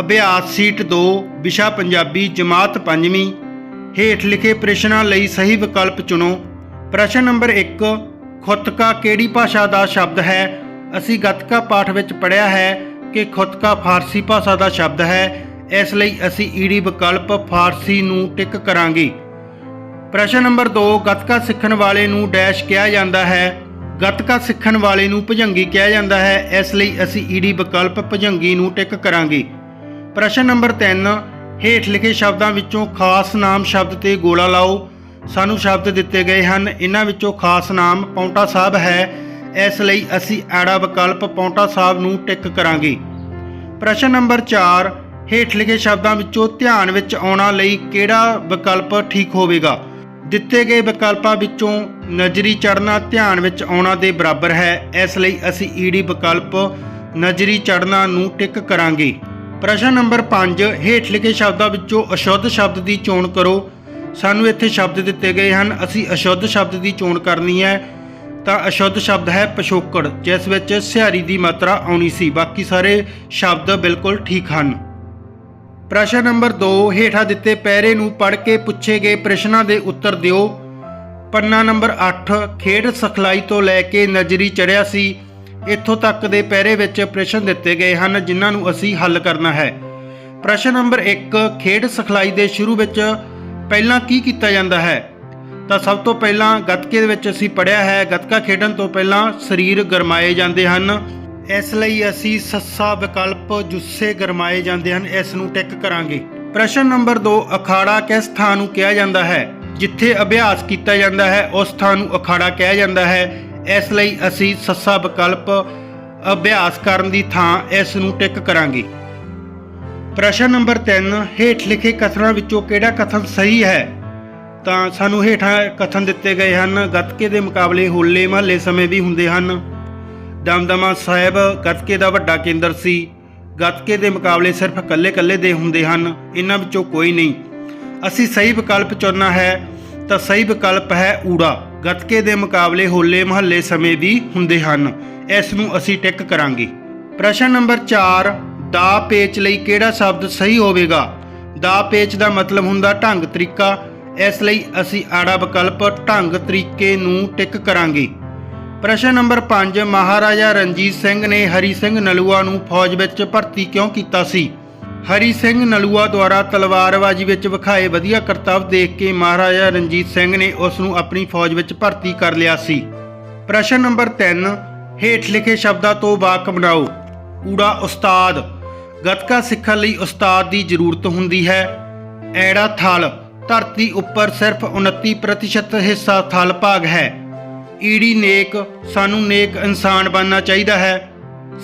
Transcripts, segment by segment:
ਅਭਿਆਸ ਸੀਟ 2 ਵਿਸ਼ਾ ਪੰਜਾਬੀ, ਜਮਾਤ ਪੰਜਵੀਂ। ਹੇਠ ਲਿਖੇ ਪ੍ਰਸ਼ਨਾਂ ਲਈ ਸਹੀ ਵਿਕਲਪ ਚੁਣੋ। ਪ੍ਰਸ਼ਨ ਨੰਬਰ 1 ਖੁਤਕਾ ਕਿਹੜੀ ਭਾਸ਼ਾ ਦਾ ਸ਼ਬਦ ਹੈ? ਅਸੀਂ ਗੱਤਕਾ ਪਾਠ ਵਿੱਚ ਪੜ੍ਹਿਆ ਹੈ ਕਿ ਖੁਤਕਾ ਫਾਰਸੀ ਭਾਸ਼ਾ ਦਾ ਸ਼ਬਦ ਹੈ। ਇਸ ਲਈ ਅਸੀਂ ਈੜੀ ਵਿਕਲਪ ਫਾਰਸੀ ਨੂੰ ਟਿਕ ਕਰਾਂਗੇ। ਪ੍ਰਸ਼ਨ ਨੰਬਰ 2 ਗੱਤਕਾ ਸਿੱਖਣ ਵਾਲੇ ਨੂੰ ਡੈਸ਼ ਕਿਹਾ ਜਾਂਦਾ ਹੈ। ਗੱਤਕਾ ਸਿੱਖਣ ਵਾਲੇ ਨੂੰ ਭੁਜੰਗੀ ਕਿਹਾ ਜਾਂਦਾ ਹੈ। ਇਸ ਲਈ ਅਸੀਂ ਈੜੀ ਵਿਕਲਪ ਭੁਜੰਗੀ ਨੂੰ ਟਿਕ ਕਰਾਂਗੇ। ਪ੍ਰਸ਼ਨ ਨੰਬਰ 3 ਹੇਠ ਲਿਖੇ ਸ਼ਬਦਾਂ ਵਿੱਚੋਂ ਖਾਸ ਨਾਮ ਸ਼ਬਦ ਤੇ ਗੋਲਾ ਲਾਓ। ਸਾਨੂੰ ਸ਼ਬਦ ਦਿੱਤੇ ਗਏ ਹਨ। ਇਹਨਾਂ ਵਿੱਚੋਂ ਖਾਸ ਨਾਮ ਪੌਂਟਾ ਸਾਹਿਬ ਹੈ। ਇਸ ਲਈ ਅਸੀਂ ਐੜਾ ਵਿਕਲਪ ਪੌਂਟਾ ਸਾਹਿਬ ਨੂੰ ਟਿਕ ਕਰਾਂਗੇ। ਪ੍ਰਸ਼ਨ ਨੰਬਰ 4 ਹੇਠ ਲਿਖੇ ਸ਼ਬਦਾਂ ਵਿੱਚੋਂ ਧਿਆਨ ਵਿੱਚ ਆਉਣਾ ਲਈ ਕਿਹੜਾ ਵਿਕਲਪ ਠੀਕ ਹੋਵੇਗਾ? ਦਿੱਤੇ ਗਏ ਵਿਕਲਪਾਂ ਵਿੱਚੋਂ ਨਜ਼ਰੀ ਚੜਨਾ ਧਿਆਨ ਵਿੱਚ ਆਉਣਾ ਦੇ ਬਰਾਬਰ ਹੈ। ਇਸ ਲਈ ਅਸੀਂ ਈੜੀ ਵਿਕਲਪ ਨਜ਼ਰੀ ਚੜਨਾ ਨੂੰ ਟਿਕ ਕਰਾਂਗੇ। ਪ੍ਰਸ਼ਨ ਨੰਬਰ 5 ਹੇਠ ਲਿਖੇ ਸ਼ਬਦਾਂ ਵਿੱਚੋਂ ਅਸ਼ੁੱਧ ਸ਼ਬਦ ਦੀ ਚੋਣ ਕਰੋ। ਸਾਨੂੰ ਇੱਥੇ ਸ਼ਬਦ ਦਿੱਤੇ ਗਏ ਹਨ, ਅਸੀਂ ਅਸ਼ੁੱਧ ਸ਼ਬਦ ਦੀ ਚੋਣ ਕਰਨੀ ਹੈ। ਤਾਂ ਅਸ਼ੁੱਧ ਸ਼ਬਦ ਹੈ ਪਿਛੋਕੜ, ਜਿਸ ਵਿੱਚ ਸਿਹਾਰੀ ਦੀ ਮਾਤਰਾ ਆਉਣੀ ਸੀ। ਬਾਕੀ ਸਾਰੇ ਸ਼ਬਦ ਬਿਲਕੁਲ ਠੀਕ ਹਨ। ਪ੍ਰਸ਼ਨ ਨੰਬਰ 2 ਹੇਠਾਂ ਦਿੱਤੇ ਪੈਰੇ ਨੂੰ ਪੜ੍ਹ ਕੇ ਪੁੱਛੇ ਗਏ ਪ੍ਰਸ਼ਨਾਂ ਦੇ ਉੱਤਰ ਦਿਓ। ਪੰਨਾ ਨੰਬਰ 8 ਖੇਡ ਸਿਖਲਾਈ ਤੋਂ ਲੈ ਕੇ ਨਜ਼ਰੀ ਚੜਿਆ ਸੀ। ਇੱਥੋਂ ਤੱਕ ਦੇ ਪੈਰੇ ਵਿੱਚ ਪ੍ਰਸ਼ਨ ਦਿੱਤੇ ਗਏ ਹਨ, ਜਿਨ੍ਹਾਂ ਨੂੰ ਅਸੀਂ ਹੱਲ ਕਰਨਾ ਹੈ। ਪ੍ਰਸ਼ਨ ਨੰਬਰ 1 ਖੇਡ ਸਿਖਲਾਈ ਦੇ ਸ਼ੁਰੂ ਵਿੱਚ ਪਹਿਲਾਂ ਕੀ ਕੀਤਾ ਜਾਂਦਾ ਹੈ? ਤਾਂ ਸਭ ਤੋਂ ਪਹਿਲਾਂ ਗੱਤਕੇ ਦੇ ਵਿੱਚ ਅਸੀਂ ਪੜਿਆ ਹੈ, ਗੱਤਕਾ ਖੇਡਣ ਤੋਂ ਪਹਿਲਾਂ ਸਰੀਰ ਗਰਮਾਏ ਜਾਂਦੇ ਹਨ। ਇਸ ਲਈ ਅਸੀਂ ਸੱਸਾ ਵਿਕਲਪ ਜੁੱਸੇ ਗਰਮਾਏ ਜਾਂਦੇ ਹਨ, ਇਸ ਨੂੰ ਟਿਕ ਕਰਾਂਗੇ। ਪ੍ਰਸ਼ਨ ਨੰਬਰ 2 ਅਖਾੜਾ ਕਿਸ ਥਾਂ ਨੂੰ ਕਿਹਾ ਜਾਂਦਾ ਹੈ? ਜਿੱਥੇ ਅਭਿਆਸ ਕੀਤਾ ਜਾਂਦਾ ਹੈ, ਉਸ ਥਾਂ ਨੂੰ ਅਖਾੜਾ ਕਿਹਾ ਜਾਂਦਾ ਹੈ। ਇਸ ਲਈ ਅਸੀਂ ਸੱਸਾ ਵਿਕਲਪ ਅਭਿਆਸ ਕਰਨ ਦੀ ਥਾਂ ਇਸ ਨੂੰ ਟਿਕ ਕਰਾਂਗੇ। ਪ੍ਰਸ਼ਨ ਨੰਬਰ 3 ਹੇਠ ਲਿਖੇ ਕਥਨਾਂ ਵਿੱਚੋਂ ਕਿਹੜਾ ਕਥਨ ਸਹੀ ਹੈ? ਤਾਂ ਸਾਨੂੰ ਹੇਠਾਂ ਕਥਨ ਦਿੱਤੇ ਗਏ ਹਨ, ਗੱਤਕੇ ਦੇ ਮੁਕਾਬਲੇ ਹੋਲੇ ਮਹੱਲੇ ਸਮੇਂ ਵੀ ਹੁੰਦੇ ਹਨ। ਦਮਦਮਾ ਸਾਹਿਬ ਗੱਤਕੇ ਦਾ ਵੱਡਾ ਕੇਂਦਰ ਸੀ। ਗੱਤਕੇ ਦੇ ਮੁਕਾਬਲੇ ਸਿਰਫ ਇਕੱਲੇ-ਇਕੱਲੇ ਦੇ ਹੁੰਦੇ ਹਨ, ਇਹਨਾਂ ਵਿੱਚੋਂ ਕੋਈ ਨਹੀਂ। ਅਸੀਂ ਸਹੀ ਵਿਕਲਪ ਚੁਣਨਾ ਹੈ ਤਾਂ ਸਹੀ ਵਿਕਲਪ ਹੈ ਊੜਾ। ਗੱਤਕੇ ਦੇ ਮੁਕਾਬਲੇ ਹੋਲੇ ਮਹੱਲੇ ਸਮੇਂ ਵੀ ਹੁੰਦੇ ਹਨ। ਇਸ ਨੂੰ ਅਸੀਂ ਟਿਕ ਕਰਾਂਗੇ। ਪ੍ਰਸ਼ਨ ਨੰਬਰ 4 ਦਾ ਪੇਚ ਲਈ ਕਿਹੜਾ ਸ਼ਬਦ ਸਹੀ ਹੋਵੇਗਾ? ਦਾ ਪੇਚ ਦਾ ਮਤਲਬ ਹੁੰਦਾ ਢੰਗ ਤਰੀਕਾ। ਇਸ ਲਈ ਅਸੀਂ ਆੜਾ ਵਿਕਲਪ ਢੰਗ ਤਰੀਕੇ ਨੂੰ ਟਿਕ ਕਰਾਂਗੇ। ਪ੍ਰਸ਼ਨ ਨੰਬਰ 5 ਮਹਾਰਾਜਾ ਰਣਜੀਤ ਸਿੰਘ ਨੇ ਹਰੀ ਸਿੰਘ ਨਲੂਆ ਨੂੰ ਫੌਜ ਵਿੱਚ ਭਰਤੀ ਕਿਉਂ ਕੀਤਾ ਸੀ? ਹਰੀ ਸਿੰਘ ਨਲੂਆ ਦੁਆਰਾ ਤਲਵਾਰਬਾਜ਼ੀ ਵਿੱਚ ਵਿਖਾਏ ਵਧੀਆ ਕਰਤੱਵ ਦੇਖ ਕੇ ਮਹਾਰਾਜਾ ਰਣਜੀਤ ਸਿੰਘ ਨੇ ਉਸ ਨੂੰ ਆਪਣੀ ਫੌਜ ਵਿੱਚ ਭਰਤੀ ਕਰ ਲਿਆ ਸੀ। ਪ੍ਰਸ਼ਨ ਨੰਬਰ 3 ਹੇਠ ਲਿਖੇ ਸ਼ਬਦਾਂ ਤੋਂ ਵਾਕ ਬਣਾਓ। ਊੜਾ ਉਸਤਾਦ, ਗਤਕਾ ਸਿੱਖਣ ਲਈ ਉਸਤਾਦ ਦੀ ਜ਼ਰੂਰਤ ਹੁੰਦੀ ਹੈ। ਐੜਾ ਥਲ, ਧਰਤੀ ਉੱਪਰ ਸਿਰਫ 29% ਹਿੱਸਾ ਥਲ ਭਾਗ ਹੈ। ਈੜੀ ਨੇਕ, ਸਾਨੂੰ ਨੇਕ ਇਨਸਾਨ ਬਣਨਾ ਚਾਹੀਦਾ ਹੈ।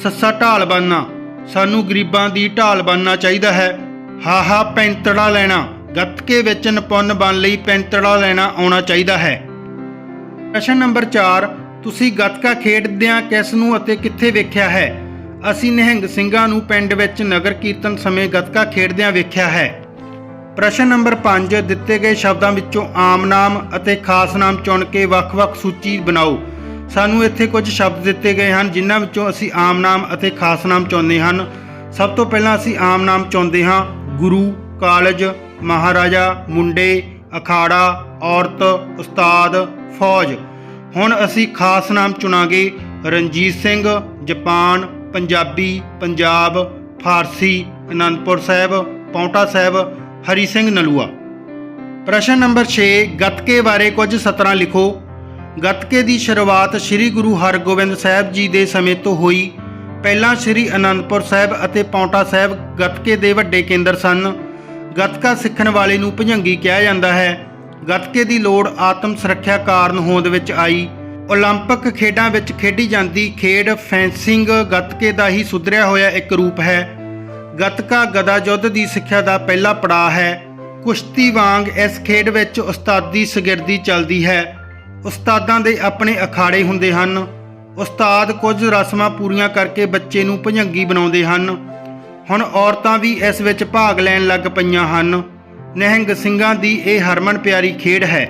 ਸੱਸਾ ਢਾਲ ਬਣਨਾ। ਸਾਨੂੰ ਗਰੀਬਾਂ ਦੀ ਢਾਲ ਬਣਨਾ ਚਾਹੀਦਾ ਹੈ। ਹਾਹਾ, ਪੈਂਤੜਾ ਲੈਣਾ। ਗੱਤਕੇ ਵਿੱਚ ਨਿਪੁੰਨ ਬਣ ਲਈ ਪੈਂਤੜਾ ਲੈਣਾ ਆਉਣਾ ਚਾਹੀਦਾ ਹੈ। ਪ੍ਰਸ਼ਨ ਨੰਬਰ 4 ਤੁਸੀਂ ਗੱਤਕਾ ਖੇਡਦਿਆਂ ਕਿਸ ਨੂੰ ਅਤੇ ਕਿੱਥੇ ਵੇਖਿਆ ਹੈ? ਅਸੀਂ ਨਿਹੰਗ ਸਿੰਘਾਂ ਨੂੰ ਪਿੰਡ ਵਿੱਚ ਨਗਰ ਕੀਰਤਨ ਸਮੇਂ ਗੱਤਕਾ ਖੇਡਦਿਆਂ ਵੇਖਿਆ ਹੈ। ਪ੍ਰਸ਼ਨ ਨੰਬਰ 5 ਦਿੱਤੇ ਗਏ ਸ਼ਬਦਾਂ ਵਿੱਚੋਂ ਆਮ ਨਾਮ ਅਤੇ ਖਾਸ ਨਾਮ ਚੁਣ ਕੇ ਵੱਖ-ਵੱਖ ਸੂਚੀ ਬਣਾਓ। ਸਾਨੂੰ ਇੱਥੇ ਕੁਝ ਸ਼ਬਦ ਦਿੱਤੇ ਗਏ ਹਨ, ਜਿਨ੍ਹਾਂ ਵਿੱਚੋਂ ਅਸੀਂ ਆਮ ਨਾਮ ਅਤੇ ਖਾਸ ਨਾਮ ਚੁਣਦੇ ਹਨ। ਸਭ ਤੋਂ ਪਹਿਲਾਂ ਅਸੀਂ ਆਮ ਨਾਮ ਚੁਣਦੇ ਹਾਂ, ਗੁਰੂ, ਕਾਲਜ, ਮਹਾਰਾਜਾ, ਮੁੰਡੇ, ਅਖਾੜਾ, ਔਰਤ, ਉਸਤਾਦ, ਫੌਜ। ਹੁਣ ਅਸੀਂ ਖਾਸ ਨਾਮ ਚੁਣਾਂਗੇ, ਰਣਜੀਤ ਸਿੰਘ, ਜਾਪਾਨ, ਪੰਜਾਬੀ, ਪੰਜਾਬ, ਫਾਰਸੀ, ਅਨੰਦਪੁਰ ਸਾਹਿਬ, ਪੌਂਟਾ ਸਾਹਿਬ, ਹਰੀ ਸਿੰਘ ਨਲੂਆ। ਪ੍ਰਸ਼ਨ ਨੰਬਰ 6 ਗੱਤਕੇ ਬਾਰੇ ਕੁਝ ਸਤਰਾਂ ਲਿਖੋ। ਗੱਤਕੇ ਦੀ ਸ਼ੁਰੂਆਤ ਸ੍ਰੀ ਗੁਰੂ ਹਰਗੋਬਿੰਦ ਸਾਹਿਬ ਜੀ ਦੇ ਸਮੇਂ ਤੋਂ ਹੋਈ ਪਹਿਲਾਂ ਸ੍ਰੀ ਅਨੰਦਪੁਰ ਸਾਹਿਬ ਅਤੇ ਪੌਂਟਾ ਸਾਹਿਬ ਗੱਤਕੇ ਦੇ ਵੱਡੇ ਕੇਂਦਰ ਸਨ ਗੱਤਕਾ ਸਿੱਖਣ ਵਾਲੇ ਨੂੰ ਭੁਜੰਗੀ ਕਿਹਾ ਜਾਂਦਾ ਹੈ ਗੱਤਕੇ ਦੀ ਲੋੜ ਆਤਮ ਸੁਰੱਖਿਆ ਕਾਰਨ ਹੋਂਦ ਵਿੱਚ ਆਈ 올림픽 ਖੇਡਾਂ ਵਿੱਚ ਖੇਡੀ ਜਾਂਦੀ ਖੇਡ ਫੈਂਸਿੰਗ ਗੱਤਕੇ ਦਾ ਹੀ ਸੁਧਰਿਆ ਹੋਇਆ ਇੱਕ ਰੂਪ ਹੈ ਗੱਤਕਾ ਗਦਾ ਯੁੱਧ ਦੀ ਸਿੱਖਿਆ ਦਾ ਪਹਿਲਾ ਪੜਾਅ ਹੈ ਕੁਸ਼ਤੀ ਵਾਂਗ ਇਸ ਖੇਡ ਵਿੱਚ ਉਸਤਾਦੀ ਸ਼ਾਗਿਰਦੀ ਚੱਲਦੀ ਹੈ ਉਸਤਾਦਾਂ ਦੇ ਆਪਣੇ ਅਖਾੜੇ ਹੁੰਦੇ ਹਨ ਉਸਤਾਦ ਕੁਝ ਰਸਮਾਂ ਪੂਰੀਆਂ ਕਰਕੇ ਬੱਚੇ ਨੂੰ ਭੁਜੰਗੀ ਬਣਾਉਂਦੇ ਹਨ ਹੁਣ ਔਰਤਾਂ ਵੀ ਇਸ ਵਿੱਚ ਭਾਗ ਲੈਣ ਲੱਗ ਪਈਆਂ ਹਨ ਨਿਹੰਗ ਸਿੰਘਾਂ ਦੀ ਇਹ ਹਰਮਨ ਪਿਆਰੀ ਖੇਡ ਹੈ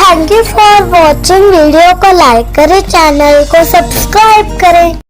thank you for watching video को लाइक करें चैनल को सब्सक्राइब करें